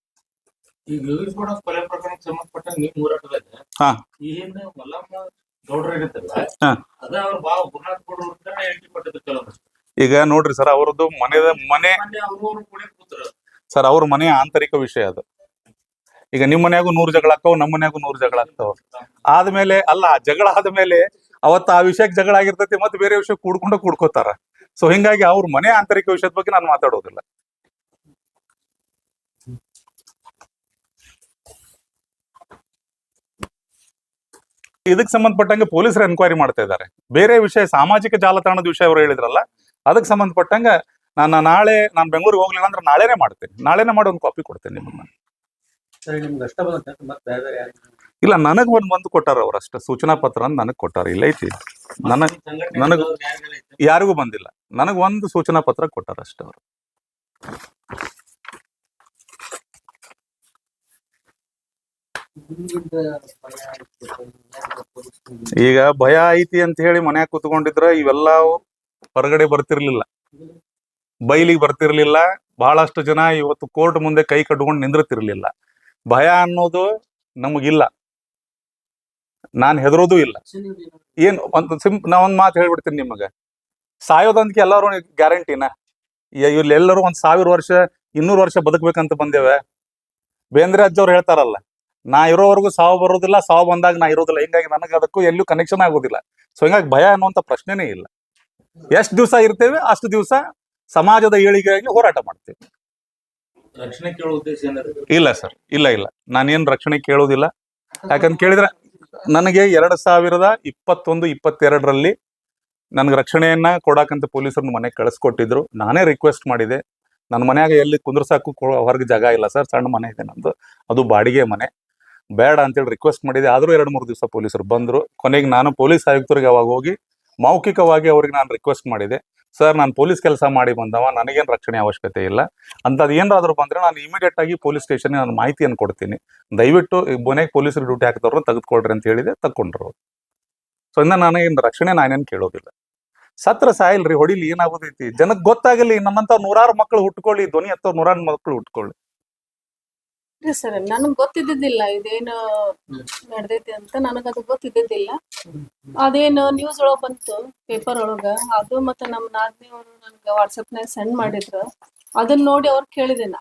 ಈಗ ಯೋಗೇಶ್ ಗೌಡ ಕೊಲೆ ಪ್ರಕರಣಕ್ಕೆ ಸಂಬಂಧಪಟ್ಟ ನೀವು ಹೋರಾಟದಾಗ ಹಾ. ಈ ಹಿಂದೆ ಮಲ್ಲಮ್ಮ ಗೌಡ್ರ ಇರುತ್ತಲ್ಲ ಹಾ. ಅದ ಅವ್ರ ಬಾ ಗುರುನಾಥ್ ಗೌಡ್ರ ವಿರುದ್ಧ ಹೇಳಿಕೆ ಈಗ ನೋಡ್ರಿ ಸರ್ ಅವ್ರದ್ದು ಮನೆದ ಮನೆ ಮೊನ್ನೆ ಅವ್ರು ಅವ್ರು ಕೂಡ ಕೂತರು. ಸರ್ ಅವ್ರ ಮನೆ ಆಂತರಿಕ ವಿಷಯ ಅದು. ಈಗ ನಿಮ್ ಮನ್ಯಾಗೂ ನೂರು ಜಗಳ ಆಗ್ತಾವ ನಮ್ಮ ಮನ್ಯಾಗೂ ನೂರು ಜಗಳ ಆಗ್ತಾವ. ಆದ್ಮೇಲೆ ಅಲ್ಲ ಜಗಳ ಆದ್ಮೇಲೆ ಅವತ್ತ ಆ ವಿಷಯಕ್ಕೆ ಜಗಳ ಆಗಿರ್ತೈತಿ ಮತ್ತೆ ಬೇರೆ ವಿಷಯ ಕೂಡ್ಕೊಂಡು ಕೂಡ್ಕೋತಾರ. ಸೊ ಹಿಂಗಾಗಿ ಅವ್ರ ಮನೆ ಆಂತರಿಕ ವಿಷಯದ ಬಗ್ಗೆ ನಾನು ಮಾತಾಡೋದಿಲ್ಲ. ಇದಕ್ಕೆ ಸಂಬಂಧಪಟ್ಟಂಗೆ ಪೊಲೀಸರು ಎನ್ಕ್ವೈರಿ ಮಾಡ್ತಾ ಇದ್ದಾರೆ. ಬೇರೆ ವಿಷಯ ಸಾಮಾಜಿಕ ಜಾಲತಾಣದ ವಿಷಯ ಅವರು ಹೇಳಿದ್ರಲ್ಲ ಅದಕ್ಕೆ ಸಂಬಂಧಪಟ್ಟಂಗೆ ನಾನು ನಾಳೆ ನಾನು ಬೆಂಗಳೂರಿಗೆ ಹೋಗ್ಲಿಲ್ಲ ಅಂದ್ರೆ ನಾಳೆನೇ ಮಾಡ್ತೇನೆ. ನಾಳೆನೇ ಮಾಡಿ ಒಂದು ಕಾಪಿ ಕೊಡ್ತೇನೆ ನಿಮ್ಮನ್ನ. ಇಲ್ಲ ನನಗ್ ಒಂದ್ ಬಂದು ಕೊಟ್ಟಾರ ಅವ್ರ ಅಷ್ಟ. ಸೂಚನಾ ಪತ್ರ ಅಂತ ನನಗ್ ಕೊಟ್ಟಾರ. ಇಲ್ಲ ಐತಿ. ನನಗ್ ನನಗ್- ಯಾರಿಗೂ ಬಂದಿಲ್ಲ. ನನಗ್ ಒಂದು ಸೂಚನಾ ಪತ್ರ ಕೊಟ್ಟಾರ ಅಷ್ಟ ಅವ್ರು. ಈಗ ಭಯ ಐತಿ ಅಂತ ಹೇಳಿ ಮನ್ಯಾಗ ಕುತ್ಕೊಂಡಿದ್ರ ಇವೆಲ್ಲ ಹೊರಗಡೆ ಬರ್ತಿರ್ಲಿಲ್ಲ. ಬೈಲಿಗೆ ಬರ್ತಿರ್ಲಿಲ್ಲ. ಬಹಳಷ್ಟು ಜನ ಇವತ್ತು ಕೋರ್ಟ್ ಮುಂದೆ ಕೈ ಕಟ್ಕೊಂಡು ನಿಂದ್ರತಿರ್ಲಿಲ್ಲ. ಭಯ ಅನ್ನೋದು ನಮಗಿಲ್ಲ. ನಾನು ಹೆದರೋದು ಇಲ್ಲ. ಏನ್ ಒಂದು ಸಿಂಪ್ ನಾ ಒಂದ್ ಮಾತು ಹೇಳ್ಬಿಡ್ತೀನಿ ನಿಮಗೆ. ಸಾಯೋದಂದ್ಕೆ ಎಲ್ಲರೂ ಗ್ಯಾರಂಟಿನ? ಇಲ್ಲೆಲ್ಲರೂ ಒಂದ್ ಸಾವಿರ ವರ್ಷ, ಇನ್ನೂರು ವರ್ಷ ಬದುಕ್ಬೇಕಂತ ಬಂದೇವೆ. ಬೇಂದ್ರೆ ಅಜ್ಜವ್ರು ಹೇಳ್ತಾರಲ್ಲ ನಾ ಇರೋವರೆಗೂ ಸಾವು ಬರೋದಿಲ್ಲ ಸಾವು ಬಂದಾಗ ನಾ ಇರೋದಿಲ್ಲ. ಹಿಂಗಾಗಿ ನನಗೆ ಅದಕ್ಕೂ ಎಲ್ಲೂ ಕನೆಕ್ಷನ್ ಆಗೋದಿಲ್ಲ. ಸೊ ಹಿಂಗಾಗಿ ಭಯ ಅನ್ನುವಂಥ ಪ್ರಶ್ನೆನೇ ಇಲ್ಲ. ಎಷ್ಟು ದಿವಸ ಇರ್ತೇವೆ ಅಷ್ಟು ದಿವಸ ಸಮಾಜದ ಏಳಿಗೆಗಾಗಿ ಹೋರಾಟ ಮಾಡ್ತೇವೆ. ರಕ್ಷಣೆ ಕೇಳೋ ಉದ್ದೇಶ ಇಲ್ಲ ಸರ್ ಇಲ್ಲ ಇಲ್ಲ. ನಾನೇನು ರಕ್ಷಣೆ ಕೇಳೋದಿಲ್ಲ ಯಾಕಂತ ಕೇಳಿದ್ರೆ ನನಗೆ ಎರಡು ಸಾವಿರದ ಇಪ್ಪತ್ತೊಂದು ಇಪ್ಪತ್ತೆರಡರಲ್ಲಿ ನನಗೆ ರಕ್ಷಣೆಯನ್ನ ಕೊಡಾಕಂತ ಪೊಲೀಸರನ್ನ ಮನೆಗೆ ಕಳಿಸ್ಕೊಟ್ಟಿದ್ರು. ನಾನೇ ರಿಕ್ವೆಸ್ಟ್ ಮಾಡಿದೆ. ನನ್ನ ಮನೆಯಾಗ ಎಲ್ಲಿ ಕುಂದ್ರಸಾಕು ಹೊರಗೆ ಜಾಗ ಇಲ್ಲ ಸರ್ ಸಣ್ಣ ಮನೆ ಇದೆ ನಂದು ಅದು ಬಾಡಿಗೆ ಮನೆ. ಬೇಡ ಅಂತೇಳಿ ರಿಕ್ವೆಸ್ಟ್ ಮಾಡಿದೆ. ಆದರೂ ಎರಡು, ಮೂರು ದಿವಸ ಪೊಲೀಸರು ಬಂದ್ರು. ಕೊನೆಗೆ ನಾನು ಪೊಲೀಸ್ ಆಯುಕ್ತರಿಗೆ ಅವಾಗ ಹೋಗಿ ಮೌಖಿಕವಾಗಿ ಅವ್ರಿಗೆ ನಾನು ರಿಕ್ವೆಸ್ಟ್ ಮಾಡಿದೆ. ಸರ್, ನಾನು ಪೊಲೀಸ್ ಕೆಲಸ ಮಾಡಿ ಬಂದವ, ನನಗೇನು ರಕ್ಷಣೆ ಅವಶ್ಯಕತೆ ಇಲ್ಲ. ಅಂಥದ್ದು ಏನಾದರೂ ಬಂದ್ರೆ ನಾನು ಇಮಿಡಿಯೇಟ್ ಆಗಿ ಪೊಲೀಸ್ ಸ್ಟೇಷನ್ ನಾನು ಮಾಹಿತಿಯನ್ನು ಕೊಡ್ತೀನಿ. ದಯವಿಟ್ಟು ಮನೆಗೆ ಪೊಲೀಸರು ಡ್ಯೂಟಿ ಹಾಕಿದವ್ರನ್ನ ತೆಗೆದುಕೊಳ್ರಿ ಅಂತ ಹೇಳಿದೆ ತಗೊಂಡ್ರು ಸೊ ನಾನು ಏನು ರಕ್ಷಣೆ ನಾನೇನು ಕೇಳೋದಿಲ್ಲ. ಸತ್ರ ಸಾಯಿಲ್ರಿ, ಹೊಡಿಲಿ, ಏನಾಗೋದೈತಿ? ಜನಕ್ಕೆ ಗೊತ್ತಾಗಲಿ ನನ್ನಂತ ನೂರಾರು ಮಕ್ಕಳು ಹುಟ್ಕೊಳ್ಳಿ ಧ್ವನಿ ಹತ್ತೋ ನೂರಾರು ಮಕ್ಕಳು ಹುಟ್ಕೊಳ್ಳಿ. ಸರ್ ನನಗ್ ಗೊತ್ತಿದ್ದಿದ್ದಿಲ್ಲ. ಇದೇನು ನಡೆದೈತಿ ಅಂತ ನನಗ ಅದು ಗೊತ್ತಿದ್ದಿದ್ದಿಲ್ಲ. ಅದೇನು ನ್ಯೂಸ್ ಒಳಗ್ ಬಂತು ಪೇಪರ್ ಒಳಗ. ಅದು ಮತ್ತೆ ನಮ್ಮ ನನ್ಗ ನನ್ಗೆ ವಾಟ್ಸಪ್ನಾಗ ಸೆಂಡ್ ಮಾಡಿದ್ರು. ಅದನ್ನ ನೋಡಿ ಅವ್ರು ಕೇಳಿದೆ ನಾ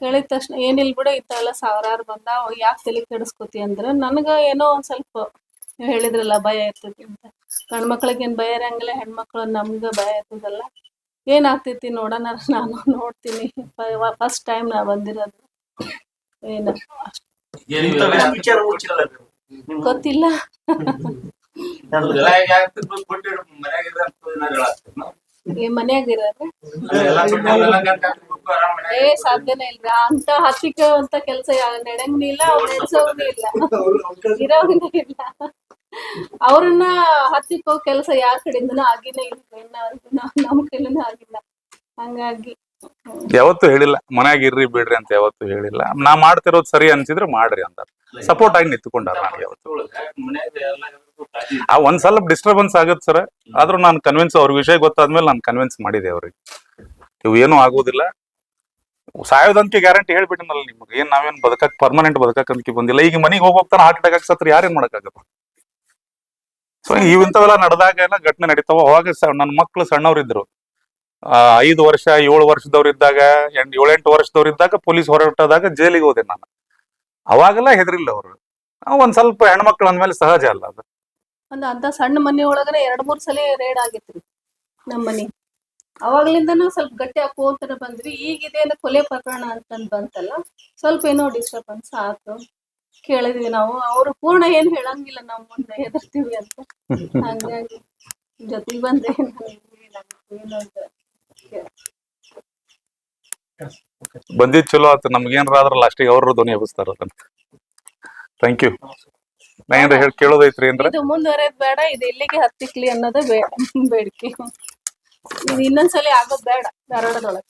ಕೇಳಿದ ತಕ್ಷಣ ಏನಿಲ್ಲ ಬಿಡು ಇತ್ತಲ್ಲ ಸಾವಿರಾರು ಬಂದ ಯಾಕೆ ತಲೆ ಕೆಡಿಸ್ಕೊತಿ ಅಂದ್ರ ನನಗ ಏನೋ ಒಂದ್ ಸ್ವಲ್ಪ ನೀವ್ ಹೇಳಿದ್ರಲ್ಲ ಭಯ ಇರ್ತೈತಿ ಅಂತ. ಗಂಡ್ ಮಕ್ಳಿಗೆ ಏನ್ ಭಯ ಇರಂಗಿಲ್ಲ ಹೆಣ್ಮಕ್ಳು ನಮ್ಗ ಭಯ ಇರ್ತದಲ್ಲ. ಏನಾಗ್ತೈತಿ ನೋಡೋಣ ನಾನು ನೋಡ್ತೀನಿ. ಫಸ್ಟ್ ಟೈಮ್ ನಾ ಬಂದಿರೋದು. ಏನ. ಗೊತ್ತಿಲ್ಲ. ಏ ಮನ್ಯಾಗ ಏ ಸಾಧ್ಯನೇ ಇಲ್ಲ ಅಂತ ಹತ್ತಿಕ್ಕೋ ಅಂತ ಕೆಲಸ ನಡೆಯಂಗಿಲ್ಲ ಅವ್ರು ಇಲ್ಲ ಇರೋಂಗೂ ಇಲ್ಲ. ಅವ್ರನ್ನ ಹತ್ತಿಕ್ಕೋ ಕೆಲಸ ಯಾರ ಕಡೆಯಿಂದನೂ ಆಗಿನೇ ಇಲ್ಲ. ಇನ್ನ ನಮ್ ಕೈಲೂ ಆಗಿಲ್ಲ. ಹಂಗಾಗಿ. ಯಾವತ್ತೂ ಹೇಳಿಲ್ಲ, ಮನ್ಯಾಗ ಇರ್ರಿ ಬಿಡ್ರಿ ಅಂತ ಯಾವತ್ತೂ ಹೇಳಿಲ್ಲ. ನಾ ಮಾಡ್ತಿರೋದು ಸರಿ ಅನ್ಸಿದ್ರೆ ಮಾಡ್ರಿ ಅಂತ. ಸಪೋರ್ಟ್ ಆಗಿ ನಿಂತ್ಕೊಂಡಾರ ನನಗೆ ಯಾವತ್ತು. ಆ ಒಂದ್ ಸ್ವಲ್ಪ ಡಿಸ್ಟರ್ಬೆನ್ಸ್ ಆಗತ್ ಸರ್ ಆದ್ರೂ ನಾನು ಕನ್ವಿನ್ಸ್ ಅವ್ರ ವಿಷಯ ಗೊತ್ತಾದ್ಮೇಲೆ ನಾನು ಕನ್ವಿನ್ಸ್ ಮಾಡಿದೆ ಅವ್ರಿಗೆ. ಇವು ಏನೂ ಆಗೋದಿಲ್ಲ. ಸಾಯೋದಂತ ಗ್ಯಾರಂಟಿ ಹೇಳ್ಬಿಟ್ಟಿನಲ್ಲ ನಿಮ್ಗೆ. ಏನ್ ನಾವೇನ್ ಬದುಕಕ್ ಪರ್ಮನೆಂಟ್ ಬದುಕಕ್ಕಂತ ಬಂದಿಲ್ಲ. ಈಗ ಮನೆಗೆ ಹೋಗಿ ಹೋಗ್ತಾನೆ ಹಾರ್ಟ್ ಅಟ್ಯಾಕ್ ಸತ್ರ ಯಾರೇನ್ ಮಾಡಕ್ಕಾಗತ್ತ ಸೊ ಇವಂತವೆಲ್ಲ ನಡೆದಾಗ ಎಲ್ಲ ಘಟನೆ ನಡೀತಾವ. ಅವಾಗ ನನ್ನ ಮಕ್ಳು ಸಣ್ಣವ್ರಿದ್ರು. ಐದು ವರ್ಷ ಏಳು ವರ್ಷದವ್ರು ಇದ್ದಾಗ ಎಂಟ್ ಏಳೆಂಟು ವರ್ಷದವ್ರು ಇದ್ದಾಗ ಪೊಲೀಸ್ ಹೊರಟಾದಾಗ ಜೈಲಿಗೆ ಹೋದೆ ನಾನು. ಅವಾಗೆಲ್ಲ ಹೆದರಿಲ್ಲ ಅವರು. ಒಂದ್ ಸ್ವಲ್ಪ ಹೆಣ್ಮಕ್ಳು ಅಂದ್ಮೇಲೆ ಸಹಜ ಅಲ್ಲ ಅದು. ಒಂದ್ ಅಂತ ಸಣ್ಣ ಮನೆ ಒಳಗನೆ ಎರಡ್ ಮೂರ್ ಸಲ ರೇಡ್ ಆಗಿತ್ರಿ ನಮ್ಮ ಮನೆ. ಅವಾಗ್ಲಿಂದನೂ ಸ್ವಲ್ಪ ಗಟ್ಟಿ ಹಾಕೋತರ ಬಂದ್ರಿ ಈಗ ಇದೇನು ಕೊಲೆ ಪ್ರಕರಣ ಅಂತಂದ್ ಬಂತಲ್ಲ ಸ್ವಲ್ಪ ಏನೋ ಡಿಸ್ಟರ್ಬೆನ್ಸ್ ಆತು. ಕೇಳಿದ್ವಿ ನಾವು. ಅವ್ರು ಪೂರ್ಣ ಏನ್ ಹೇಳಂಗಿಲ್ಲ ನಾವು ಮುಂದೆ ಹೆದರ್ತೀವಿ ಅಂತ. ಹಂಗಾಗಿ ಜೊತೆಗೆ ಬಂದ್ರೆ ಏನು ಅಂತ ಬಂದಿದ್ ಚಲೋ ಆತ. ನಮ್ಗೇನ್ರ ಆದ್ರ ಲಾಸ್ಟಿಗೆ ಅವ್ರ ಧ್ವನಿ ಹಬ್ಬಿಸ್ತಾರ ಅದನ್ನ. ಥ್ಯಾಂಕ್ ಯು ನಾ ಹೇಳಿ ಕೇಳೋದೈತ್ರಿ ಏನ್ರ ಇದು ಮುಂದುವರೆದ್ ಬೇಡ, ಇದು ಇಲ್ಲಿಗೆ ಹತ್ತಿಕ್ಲಿ ಅನ್ನೋದು ಬೇಡಿಕೆ. ಇದು ಇನ್ನೊಂದ್ಸಲಿ ಆಗೋದ್ ಬೇಡ, ಧಾರವಾಡದೊಳಗೆ.